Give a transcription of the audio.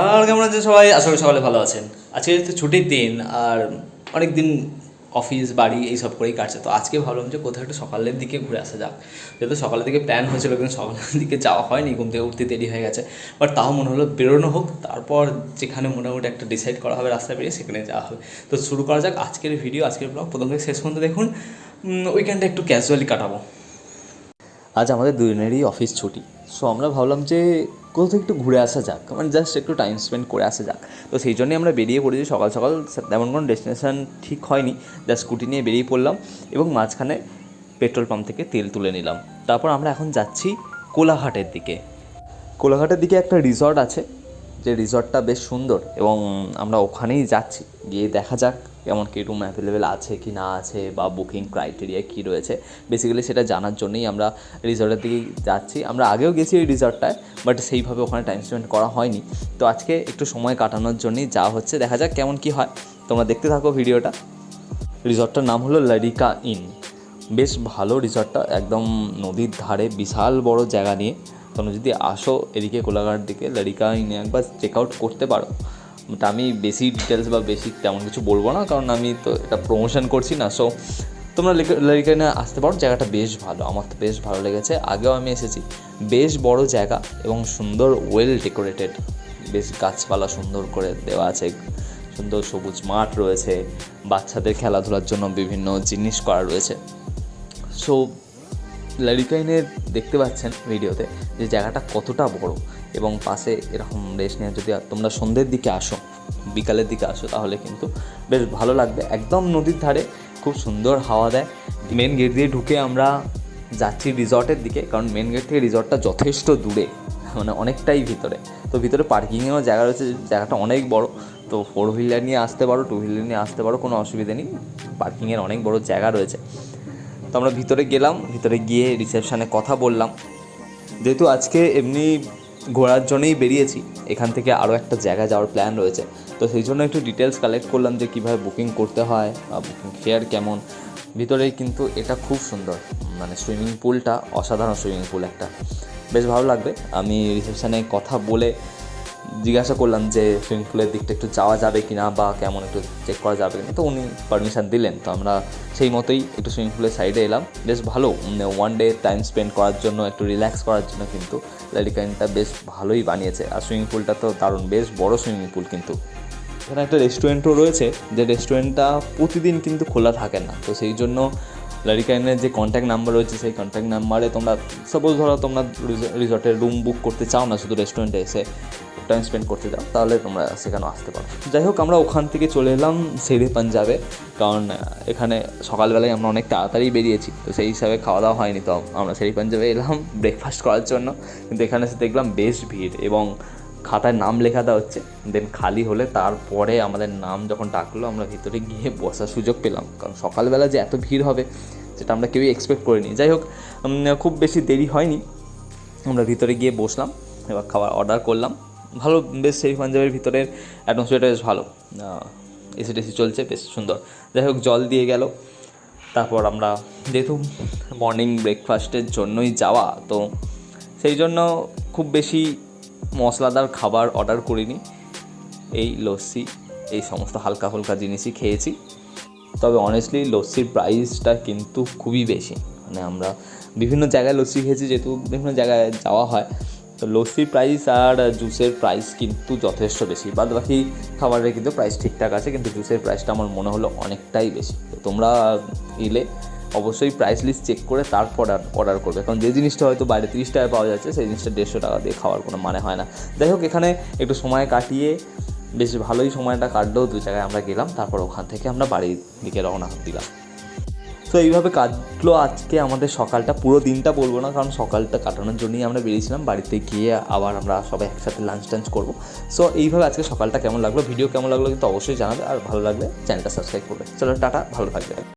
আর কেমন আছেন সবাই? করি সকালে ভালো আছেন। আজকে যেহেতু ছুটির দিন, আর অনেক দিন অফিস বাড়ি এইসব করেই কাটছে, তো আজকে ভাবলাম যে কোথাও একটু সকালের দিকে ঘুরে আসা যাক। যেহেতু সকালের দিকে প্ল্যান হয়েছিল, কিন্তু সকালের দিকে যাওয়া হয়নি, ঘুম থেকে উঠতে দেরি হয়ে গেছে। বাট তাও মনে হলো বেরোনো হোক, তারপর যেখানে মোটামুটি একটা ডিসাইড করা হবে, রাস্তায় বেরিয়ে সেখানে যাওয়া হবে। তো শুরু করা যাক আজকের ভিডিও আজকের ব্লগ প্রথম থেকে শেষ পর্যন্ত দেখুন উইকেন্ডটা একটু ক্যাজুয়ালি কাটাবো। আজ আমাদের দুজনেরই অফিস ছুটি। সো আমরা ভাবলাম যে কোথাও একটু ঘুরে আসা যাক মানে জাস্ট একটু টাইম স্পেন্ড করে আসা যাক। তো সেই জন্যই আমরা বেরিয়ে পড়েছি, সকাল সকাল তেমন কোনো ডেস্টিনেশন ঠিক হয়নি জাস্ট স্কুটি নিয়ে বেরিয়ে পড়লাম এবং মাঝখানে পেট্রোল পাম্প থেকে তেল তুলে নিলাম। তারপর আমরা এখন যাচ্ছি কোলাঘাটের দিকে। কোলাঘাটের দিকে একটা রিসর্ট আছে, যে রিসর্টটা বেশ সুন্দর এবং আমরা ওখানেই যাচ্ছি, গিয়ে দেখা যাক কেমন কী রুম অ্যাভেলেবেল আছে কি না আছে বা বুকিং ক্রাইটেরিয়া কী রয়েছে বেসিক্যালি সেটা জানার জন্যই আমরা রিসর্টের দিকে যাচ্ছি। আমরা আগেও গেছি ওই রিসর্টটায় বাট সেইভাবে ওখানে টাইম স্পেন্ড করা হয়নি। তো আজকে একটু সময় কাটানোর জন্যই যা হচ্ছে, দেখা যাক কেমন কী হয়। তোমরা দেখতে থাকো ভিডিওটা। রিসর্টটার নাম হলো লারিকা ইন। বেশ ভালো রিসর্টটা, একদম নদীর ধারে, বিশাল বড় জায়গা নিয়ে। তোমরা যদি আসো এদিকে কোলাঘাট দিকে, লারিকা ইনে একবার চেক আউট করতে পারো। আমি বেশি ডিটেলস বা বেশি তেমন কিছু বলব না, কারণ আমি তো এটা প্রমোশন করছি না সো তোমরা লারিকা ইনে আসতে পারো, জায়গাটা বেশ ভালো, আমার তো বেশ ভালো লেগেছে। আগেও আমি এসেছি, বেশ বড় জায়গা এবং সুন্দর ওয়েল ডেকোরেটেড বেশ গাছপালা সুন্দর করে দেওয়া আছে, সুন্দর সবুজ মাঠ রয়েছে, বাচ্চাদের খেলাধুলার জন্য বিভিন্ন জিনিস করা রয়েছে। সো লারিকাইনের দেখতে পাচ্ছেন ভিডিওতে যে জায়গাটা কতটা বড় এবং পাশে এরকম রেস্ট নিয়ে যদি তোমরা সন্ধ্যের দিকে আসো, বিকালের দিকে আসো, তাহলে কিন্তু বেশ ভালো লাগবে। একদম নদীর ধারে খুব সুন্দর হাওয়া দেয়। মেন গেট দিয়ে ঢুকে আমরা যাচ্ছি রিসর্টের দিকে, কারণ মেন গেট থেকে রিসর্টটা যথেষ্ট দূরে মানে অনেকটাই ভিতরে। তো ভিতরে পার্কিংয়েরও জায়গা রয়েছে, জায়গাটা অনেক বড়। তো ফোর হুইলার নিয়ে আসতে পারো টু হুইলার নিয়ে আসতে পারো, কোনো অসুবিধা নেই। পার্কিংয়ের অনেক বড় জায়গা রয়েছে। তো আমরা ভিতরে গেলাম, ভিতরে গিয়ে রিসেপশানে কথা বললাম। যেহেতু আজকে এমনি ঘোরার জন্যই বেরিয়েছি। এখান থেকে আরও একটা জায়গা যাওয়ার প্ল্যান রয়েছে। তো সেই জন্য একটু ডিটেলস কালেক্ট করলাম যে কীভাবে বুকিং করতে হয় বা বুকিং ফেয়ার কেমন। ভিতরে কিন্তু এটা খুব সুন্দর। মানে সুইমিং পুলটা অসাধারণ সুইমিং পুল একটা। বেশ ভালো লাগবে। আমি রিসেপশানে কথা বলে জিজ্ঞাসা করলাম যে, সুইমিং পুলের দিকটা একটু যাওয়া যাবে কি না বা কেমন একটু চেক করা যাবে কিনা? তো উনি পারমিশন দিলেন। তো আমরা সেই মতোই একটু সুইমিং পুলের সাইডে এলাম। বেশ ভালো ওয়ান ডে টাইম স্পেন্ড করার জন্য, একটু রিল্যাক্স করার জন্য কিন্তু ল্যারিকাইনটা বেশ ভালোই বানিয়েছে। আর সুইমিং পুলটা তো দারুণ, বেশ বড় সুইমিং পুল কিন্তু। এখানে একটা রেস্টুরেন্টও রয়েছে, যে রেস্টুরেন্টটা প্রতিদিন কিন্তু খোলা থাকে না। তো সেই জন্য লারিকাইনের যে কন্ট্যাক্ট নাম্বার রয়েছে, সেই কন্ট্যাক্ট নাম্বারে তোমরা সাপোজ ধরো তোমরা রিসর্টের রুম বুক করতে চাও না, শুধু রেস্টুরেন্টে এসে টাইম স্পেন্ড করতে চাও তাহলে তোমরা সেখানে আসতে পারো। যাই হোক, আমরা ওখান থেকে চলে এলাম শেরে পাঞ্জাবে, কারণ এখানে সকালবেলায় আমরা অনেক তাড়াতাড়ি বেরিয়েছি, তো সেই হিসাবে খাওয়া দাওয়া হয়নি, তো আমরা শেরি পাঞ্জাবে এলাম ব্রেকফাস্ট করার জন্য। কিন্তু এখানে এসে দেখলাম বেশ ভিড় এবং খাতায় নাম লেখা দেওয়া হচ্ছে। দেন খালি হলে তারপরে আমাদের নাম যখন ডাকলো, আমরা ভিতরে গিয়ে বসার সুযোগ পেলাম। কারণ সকালবেলা যে এত ভিড় হবে, সেটা আমরা কেউই এক্সপেক্ট করিনি। যাই হোক খুব বেশি দেরি হয়নি। আমরা ভিতরে গিয়ে বসলাম, এবার খাবার অর্ডার করলাম। ভালো, বেশ সেই পাঞ্জাবের ভিতরের অ্যাটমসফিয়ারটা বেশ ভালো। এসি টেসি চলছে, বেশ সুন্দর। যাই হোক, জল দিয়ে গেল। তারপর আমরা যেহেতু মর্নিং ব্রেকফাস্টের জন্যই যাওয়া, তো সেই জন্য খুব বেশি মশলাদার খাবার অর্ডার করিনি। এই লস্যি, এই সমস্ত হালকা হালকা জিনিসই খেয়েছি। তবে অনেস্টলি লস্যির প্রাইসটা কিন্তু খুবই বেশি। মানে আমরা বিভিন্ন জায়গায় লস্যি খেয়েছি, যেহেতু বিভিন্ন জায়গায় যাওয়া হয়। লস্যির প্রাইস আর জুসের প্রাইস কিন্তু যথেষ্ট বেশি। বাদ বাকি খাবারের কিন্তু প্রাইস ঠিকঠাক আছে, কিন্তু জুসের প্রাইসটা আমার মনে হলো অনেকটাই বেশি। তো তোমরা এলে অবশ্যই প্রাইস লিস্ট চেক করে তারপর অর্ডার করবে। কারণ যে জিনিসটা হয়তো বাইরে তিরিশ টাকায় পাওয়া যাচ্ছে, সেই জিনিসটা দেড়শো টাকা দিয়ে খাওয়ার কোনো মানে হয় না। যাই হোক, এখানে একটু সময় কাটিয়ে বেশ ভালোই সময়টা কাটলেও দু জায়গায় আমরা গেলাম, তারপর ওখান থেকে আমরা বাড়ির দিকে রওনা দিলাম। তো এইভাবে কাটলো আজকে আমাদের সকালটা। পুরো দিনটা বলব না, কারণ সকালটা কাটানোর জন্যই আমরা বেরিয়েছিলাম। বাড়িতে গিয়ে আবার আমরা সবাই একসাথে লাঞ্চ টাঞ্চ করব। সো এইভাবে আজকে সকালটা কেমন লাগল? ভিডিও কেমন লাগল কিন্তু অবশ্যই জানাবে। আর ভালো লাগলে চ্যানেলটা সাবস্ক্রাইব করবে। চলো, টাটা, ভালো থাকবে।